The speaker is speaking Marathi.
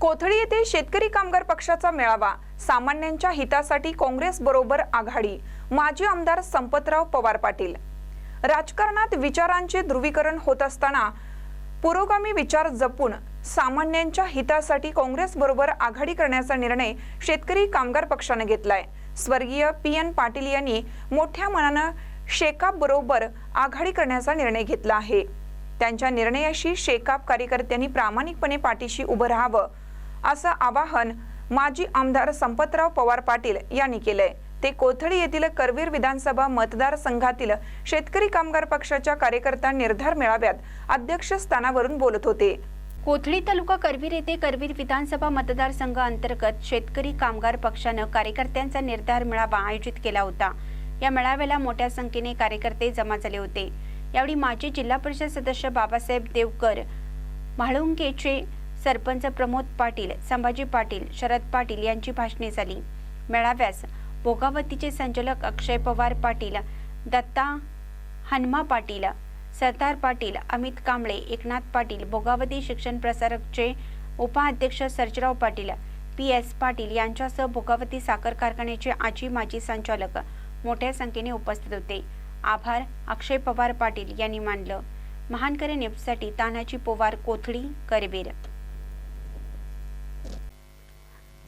कोथळी येथे शेतकरी कामगार पक्षाचा मेळावा सामान्यांच्या हितासाठी काँग्रेस बरोबर आघाडी माजी आमदार संपतराव पवार पाटील. राजकारणात विचारांचे ध्रुवीकरण होत असताना पुरोगामी विचार जपून सामान्यांच्या हितासाठी काँग्रेस बरोबर आघाडी करण्याचा निर्णय शेतकरी कामगार पक्षाने घेतलाय. स्वर्गीय पी एन पाटील यांनी मोठ्या मनानं शेकाप बरोबर आघाडी करण्याचा निर्णय घेतला आहे. त्यांच्या निर्णयाशी शेकाप कार्यकर्त्यांनी प्रामाणिकपणे पाठीशी उभं राहावं असं आवाहन माजी आमदार संपतराव पवार पाटील यांनी केलंय. ते कोथळी येथील करवीर विधानसभा मतदारसंघातील शेतकरी कामगार पक्षाच्या कार्यकर्ता निर्धार मेळाव्यात अध्यक्षस्थानावरून बोलत होते. कोथळी तालुका करवीर येथे करवीर विधानसभा मतदारसंघ अंतर्गत शेतकरी कामगार पक्षानं कार्यकर्त्यांचा निर्धार मेळावा आयोजित केला होता. या मेळाव्याला मोठ्या संख्येने कार्यकर्ते जमा झाले होते. यावेळी माजी जिल्हा परिषद सदस्य बाबासाहेब देवकर म्हाळुंगेचे सरपंच प्रमोद पाटील संभाजी पाटील शरद पाटील यांची भाषणे झाली. मेळाव्यास भोगावतीचे संचालक अक्षय पवार पाटील दत्ता हनुमा पाटील सरदार पाटील अमित कांबळे एकनाथ पाटील भोगावती शिक्षण प्रसारकचे उपाध्यक्ष सर्जराव पाटील पी एस पाटील यांच्यासह भोगावती साखर कारखान्याचे आजी माजी संचालक मोठ्या संख्येने उपस्थित होते. आभार अक्षय पवार पाटील यांनी मानलं. महानकरे नेपसाठी तानाजी पोवार कोथळी करवीर.